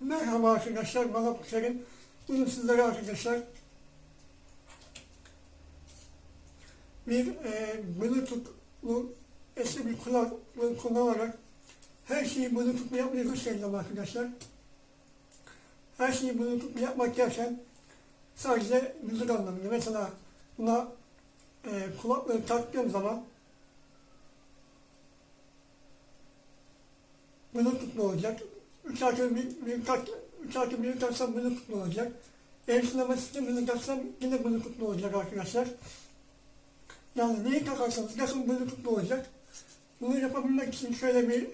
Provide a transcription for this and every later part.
Merhaba arkadaşlar, bana Kerim. Bugün sizlere arkadaşlar bir e, Bluetooth'lu eski bir kulaklığı kullanarak her şeyi Bluetooth'lu yapmayı göstereceğim arkadaşlar. Her şeyi Bluetooth'lu yapmak derken sadece müzik anlamında. Mesela buna e, kulaklığı taktığım zaman Bluetooth'lu olacak. 3 artı bir, bir tak, 3 artı bir taksam Bluetooth'lu olacak. El sinema sistemini taksam yine Bluetooth'lu olacak arkadaşlar. Yani neyi takarsanız takın Bluetooth'lu olacak. Bunu yapabilmek için şöyle bir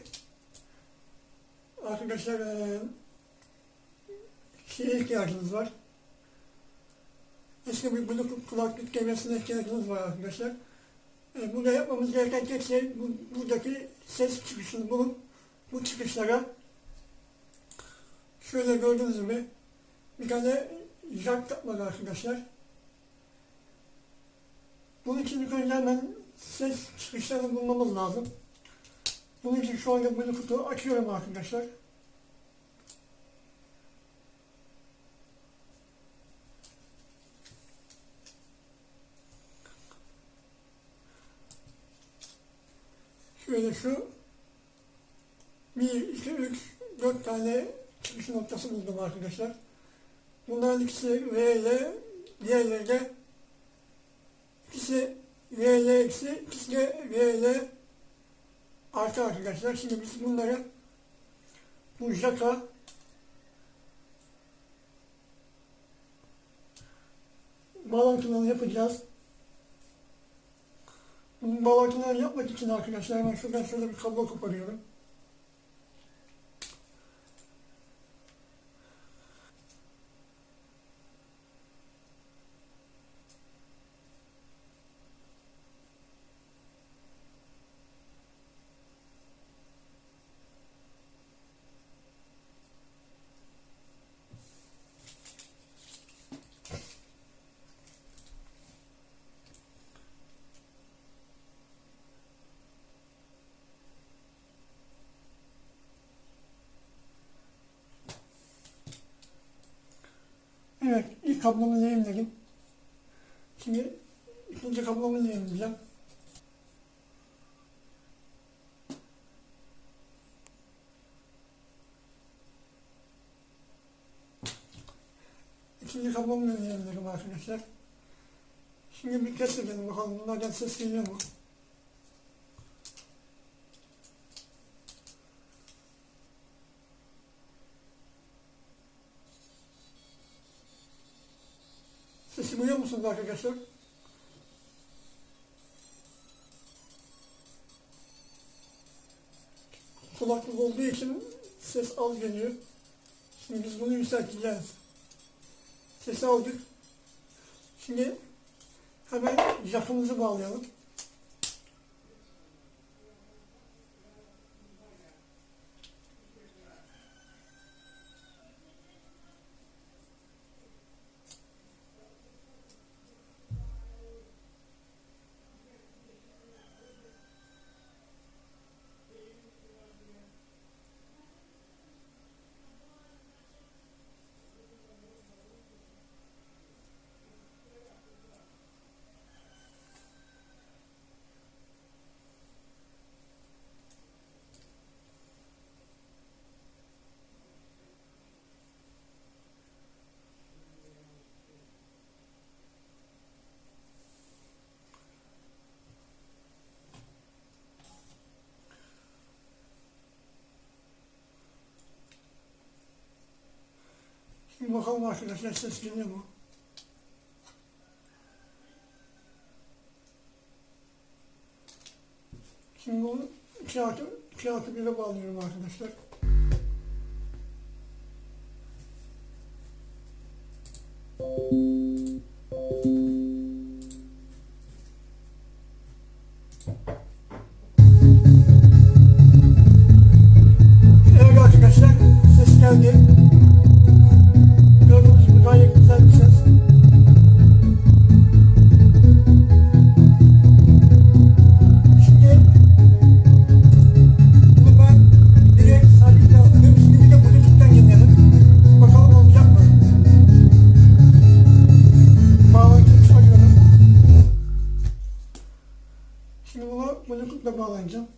arkadaşlar eee şeye ihtiyacınız var. Eski bir Bluetooth kulaklık devresine ihtiyacınız var arkadaşlar. E, burada yapmamız gereken tek şey bu, buradaki ses çıkışını bulup bu çıkışlara şöyle gördüğünüz gibi bir tane jack takmalı arkadaşlar. Bunun için ilk önce hemen ses çıkışlarını bulmamız lazım. Bunun için şu anda Bluetooth'u açıyorum arkadaşlar. Şöyle şu 1, 2, 3, 4 tane çıkış noktası buldum arkadaşlar. Bunların ikisi V ile diğerleri de ikisi V ile eksi, ikisi de V ile artı arkadaşlar. Şimdi biz bunları bu jaka bağlantılarını yapacağız. Bunun bağlantılarını yapmak için arkadaşlar hemen şuradan şöyle bir kablo koparıyorum. Evet, ilk kablomu lehimledim. Şimdi ikinci kablomu lehimleyeceğim. İkinci kablomu lehimledim arkadaşlar. Şimdi bir test edelim bakalım bunlardan ses geliyor mu? Sesi duyuyor musunuz arkadaşlar? Kulaklık olduğu için ses az geliyor. Şimdi biz bunu yükselteceğiz. Sesi aldık. Şimdi hemen jackımızı bağlayalım. Bakalım arkadaşlar ses geliyor mu? Şimdi bunu 2 artı, 2 artı 1'e bağlıyorum arkadaşlar. Evet kullanacağım.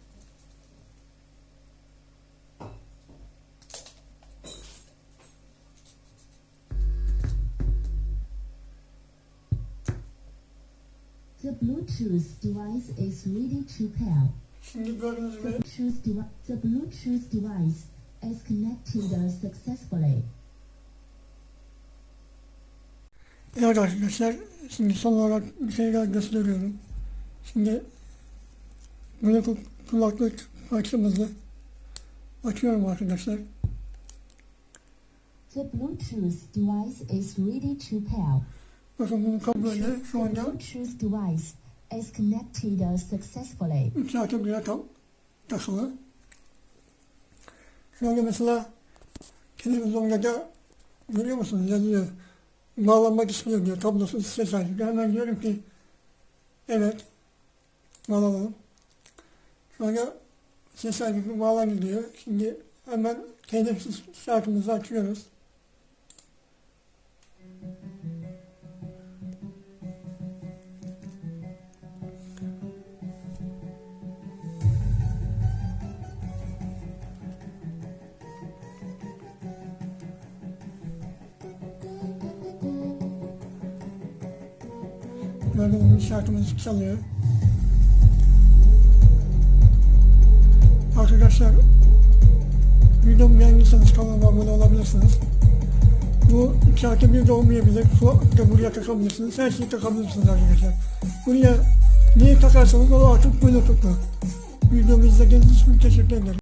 The Bluetooth device is ready to pair. Şimdi gördüğünüz gibi the Bluetooth device is connected successfully. Evet arkadaşlar, şimdi son olarak bir şey daha gösteriyorum. Şimdi Bluetooth kulaklık parçamızı açıyorum arkadaşlar. The Bluetooth device is ready to pair. Bakın bunun kabloyla şu The anda Bluetooth device is connected successfully. 3 saate bile tam takılı. Şöyle mesela televizyonda da görüyor musunuz yazıyor. Bağlanmak istiyor diyor kablosuz ses açık. Hemen diyorum ki evet bağlanalım. Sonra ses açık bağlandı diyor. Şimdi hemen telefsiz saatimizi açıyoruz. Gördüğünüz gibi şarkımız çalıyor. Arkadaşlar videomu beğendiyseniz kanalıma abone olabilirsiniz. Bu şarkı bir de olmayabilir. Kulaklık da buraya takabilirsiniz. Her şeyi takabilirsiniz arkadaşlar. Buraya neyi takarsanız o artık bluetooth'lu. Videomu izlediğiniz için teşekkür ederim.